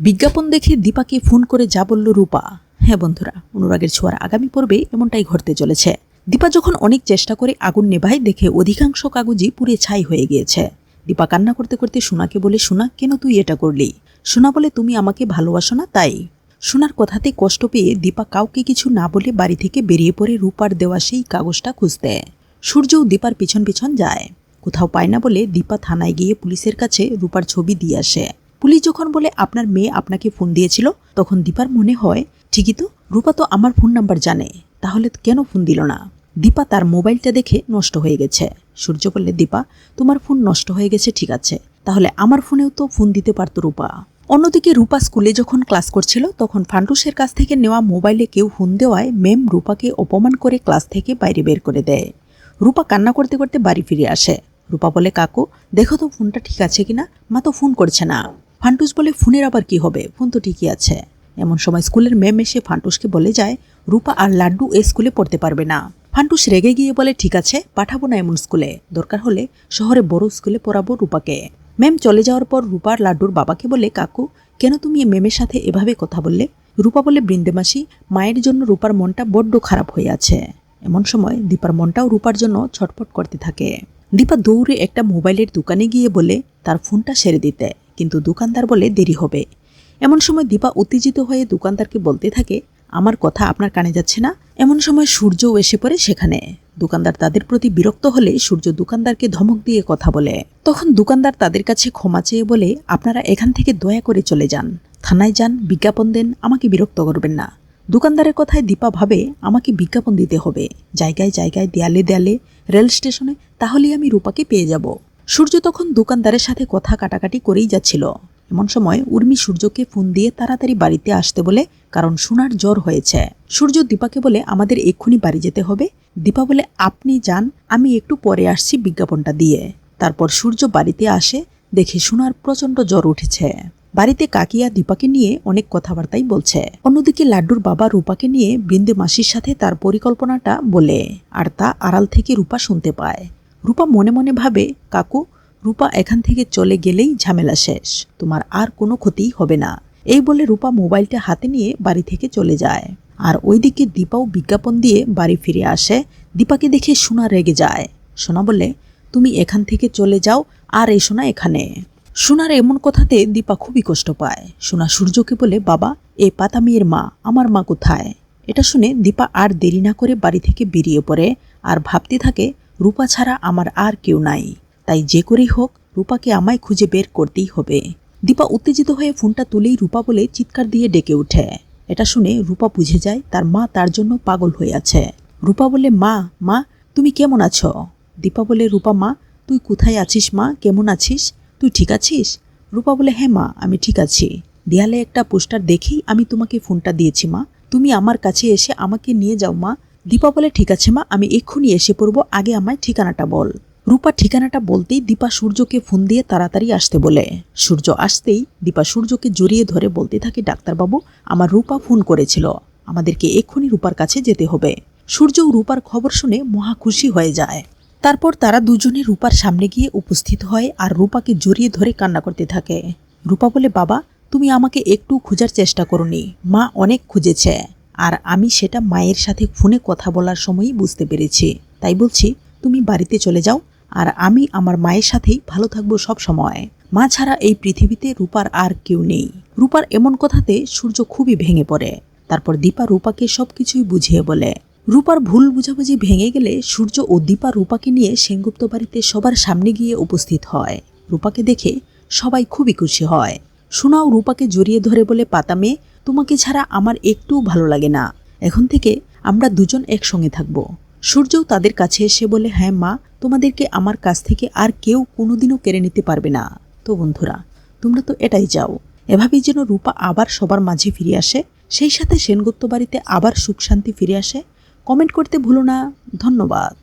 বিজ্ঞাপন দেখে দীপাকে ফোন করে যা বলল রূপা। হ্যাঁ বন্ধুরা, অনুরাগের ছোঁয়ার আগামী পর্বে এমনটাই ঘটতে চলেছে। দীপা যখন অনেক চেষ্টা করে আগুন নেভায়, দেখে অধিকাংশ কাগজই পুড়ে ছাই হয়ে গিয়েছে। দীপা কান্না করতে করতে সোনাকে বলে, সোনা, কেন তুই এটা করলি? সোনা বলে, তুমি আমাকে ভালোবাসো না, তাই? সোনার কথাতে কষ্ট পেয়ে দীপা কাউকে কিছু না বলে বাড়ি থেকে বেরিয়ে পড়ে রূপার দেওয়া সেই কাগজটা খুঁজতে। সূর্যও দীপার পিছন পিছন যায়। কোথাও পায় না বলে দীপা থানায় গিয়ে পুলিশের কাছে রূপার ছবি দিয়ে আসে। পুলিশ যখন বলে আপনার মেয়ে আপনাকে ফোন দিয়েছিল, তখন দীপার মনে হয়, ঠিকই তো, রূপা তো আমার ফোন নাম্বার জানে, তাহলে কেন ফোন দিল না? দীপা তার মোবাইলটা দেখে নষ্ট হয়ে গেছে। সূর্য বললে, দীপা, তোমার ফোন নষ্ট হয়ে গেছে, ঠিক আছে। তাহলে আমার ফোনেও তো ফোন দিতে পারতো রূপা। অন্যদিকে রূপা স্কুলে যখন ক্লাস করছিল, তখন ফান্টুসের কাছ থেকে নেওয়া মোবাইলে কেউ ফোন দেওয়ায় ম্যাম রূপাকে অপমান করে ক্লাস থেকে বাইরে বের করে দেয়। রূপা কান্না করতে করতে বাড়ি ফিরে আসে। রূপা বলে, কাকু, দেখো তো ফোনটা ঠিক আছে কিনা? মা তো ফোন করছে না। ফান্টুস বলে, ফোনের আবার কি হবে? ফোন তো ঠিকই আছে। এমন সময় স্কুলের ম্যাম এসে ফান্টুসকে বলে যায়, রূপা আর লাড্ডু এ স্কুলে পড়তে পারবে না। ফান্টুস রেগে গিয়ে বলে, ঠিক আছে, পাঠাবো না এমন স্কুলে। দরকার হলে শহরে বড় স্কুলে পড়াবো রূপাকে। ম্যাম চলে যাওয়ার পর রূপার লাড্ডুর বাবাকে বলে, কাকু, কেন তুমি এ ম্যামের সাথে এভাবে কথা বললে? রূপা বলে, বৃন্দেমাসি, মায়ের জন্য রূপার মনটা বড্ড খারাপ হয়ে আছে। এমন সময় দীপার মনটাও রূপার জন্য ছটফট করতে থাকে। দীপা দৌড়ে একটা মোবাইলের দোকানে গিয়ে বলে, তার ফোনটা সেরে দিতে। কিন্তু দোকানদার বলে দেরি হবে। এমন সময় দীপা উত্তেজিত হয়ে দোকানদারকে বলতে থাকে, আমার কথা আপনার কানে যাচ্ছে না? এমন সময় সূর্যও এসে পড়ে সেখানে। দোকানদার তাদের প্রতি বিরক্ত হলে সূর্য দোকানদারকে ধমক দিয়ে কথা বলে। তখন দোকানদার তাদের কাছে ক্ষমা চেয়ে বলে, আপনারা এখান থেকে দয়া করে চলে যান। থানায় যান, বিজ্ঞাপন দেন, আমাকে বিরক্ত করবেন না। দোকানদারের কথায় দীপা ভাবে, আমাকে বিজ্ঞাপন দিতে হবে। জায়গায় জায়গায় দেয়ালে দেয়ালে, রেল স্টেশনে, তাহলেই আমি রূপাকে পেয়ে যাব। সূর্য তখন দোকানদারের সাথে কথা কাটাকাটি করেই যাচ্ছিল। এমন সময় উর্মি সূর্যকে ফোন দিয়ে তাড়াতাড়ি বাড়িতে আসতে বলে, কারণ সোনার জ্বর হয়েছে। সূর্য দীপাকে বলে, আমাদের এক্ষুনি বাড়ি যেতে হবে। দীপা বলে, আপনি যান, আমি একটু পরে আসছি বিজ্ঞাপনটা দিয়ে। তারপর সূর্য বাড়িতে আসে, দেখে সোনার প্রচণ্ড জ্বর উঠেছে। বাড়িতে কাকিয়া দীপাকে নিয়ে অনেক কথাবার্তাই বলছে। অন্যদিকে লাড্ডুর বাবা রূপাকে নিয়ে বৃন্দে মাসির সাথে তার পরিকল্পনাটা বলে, আর তা আড়াল থেকে রূপা শুনতে পায়। রূপা মনে মনে ভাবে, কাকু, রূপা এখান থেকে চলে গেলেই ঝামেলা শেষ। তোমার আর কোনো ক্ষতিই হবে না। এই বলে রূপা মোবাইলটা হাতে নিয়ে বাড়ি থেকে চলে যায়। আর ওইদিকে দীপাও বিজ্ঞাপন দিয়ে বাড়ি ফিরে আসে। দীপাকে দেখে সোনা রেগে যায়। সোনা বলে, তুমি এখান থেকে চলে যাও আর এই সোনা এখানে। সোনার এমন কথাতে দীপা খুবই কষ্ট পায়। সোনা সূর্যকে বলে, বাবা, এ পাতা মেয়ের মা, আমার মা কোথায়? এটা শুনে দীপা আর দেরি না করে বাড়ি থেকে বেরিয়ে পড়ে। আর ভাবতে থাকে রূপা ছাড়া আমার আর কেউ নাই। তাই যে করেই হোক, রূপাকে আমায় খুঁজে বের করতেই হবে। দীপা উত্তেজিত হয়ে ফোনটা তুলেই রূপা বলে চিৎকার দিয়ে ডেকে ওঠে। এটা শুনে রূপা বুঝে যায় তার মা তার জন্য পাগল হয়ে আছে। রূপা বলে, মা মা, তুমি কেমন আছো? দীপা বলে, রূপা, মা, তুই কোথায় আছিস, মা? কেমন আছিস? তুই ঠিক আছিস? রূপা বলে হ্যাঁ মা, আমি ঠিক আছি। দেয়ালে একটা পোস্টার দেখেই আমি তোমাকে ফোনটা দিয়েছি, মা। তুমি আমার কাছে এসে আমাকে নিয়ে যাও, মা। দীপা বলে, ঠিক আছে মা, আমি এক্ষুনি এসে পড়ব, আগে আমায় ঠিকানাটা বল। রূপা ঠিকানাটা বলতেই দীপা সূর্যকে ফোন দিয়ে তাড়াতাড়ি আসতে বলে। সূর্য আসতেই দীপা সূর্যকে জড়িয়ে ধরে বলতে থাকে, ডাক্তারবাবু, আমার রূপা ফোন করেছিল। আমাদেরকে এক্ষুনি রূপার কাছে যেতে হবে। সূর্যও রূপার খবর শুনে মহা খুশি হয়ে যায়। তারপর তারা দুজনে রূপার সামনে গিয়ে উপস্থিত হয় আর রূপাকে জড়িয়ে ধরে কান্না করতে থাকে। রূপা বলে, বাবা, তুমি আমাকে একটু খোঁজার চেষ্টা করনি। মা অনেক খুঁজেছে। আর আমি সেটা মায়ের সাথে ফোনে কথা বলার সময়ই বুঝতে পেরেছি। তাই বলছি, তুমি বাড়িতে চলে যাও আর আমি আমার মায়ের সাথেই ভালো থাকব সব সময়। মা ছাড়া এই পৃথিবীতে রূপার আর কেউ নেই। রূপার এমন কথাতে সূর্য খুবই ভেঙে পড়ে। তারপর দীপা রূপাকে সবকিছুই বুঝিয়ে বলে। রূপার ভুল বুঝাবুঝি ভেঙে গেলে সূর্য ও দীপা রূপাকে নিয়ে সেনগুপ্ত বাড়িতে সবার সামনে গিয়ে উপস্থিত হয়। রূপাকে দেখে সবাই খুবই খুশি হয়। সোনাও রূপাকে জড়িয়ে ধরে বলে, পাতা মেয়ে তোমাকে ছাড়া আমার একটুও ভালো লাগে না। এখন থেকে আমরা দুজন একসঙ্গে থাকব। সূর্যও তাদের কাছে এসে বলে হ্যাঁ মা, তোমাদেরকে আমার কাছ থেকে আর কেউ কোনোদিনও কেড়ে নিতে পারবে না। তো বন্ধুরা, তোমরা তো এটাই চাও। এভাবেই যেন রূপা আবার সবার মাঝে ফিরে আসে। সেই সাথে সেনগুপ্ত বাড়িতে আবার সুখ শান্তি ফিরে আসে। কমেন্ট করতে ভুলো না। ধন্যবাদ।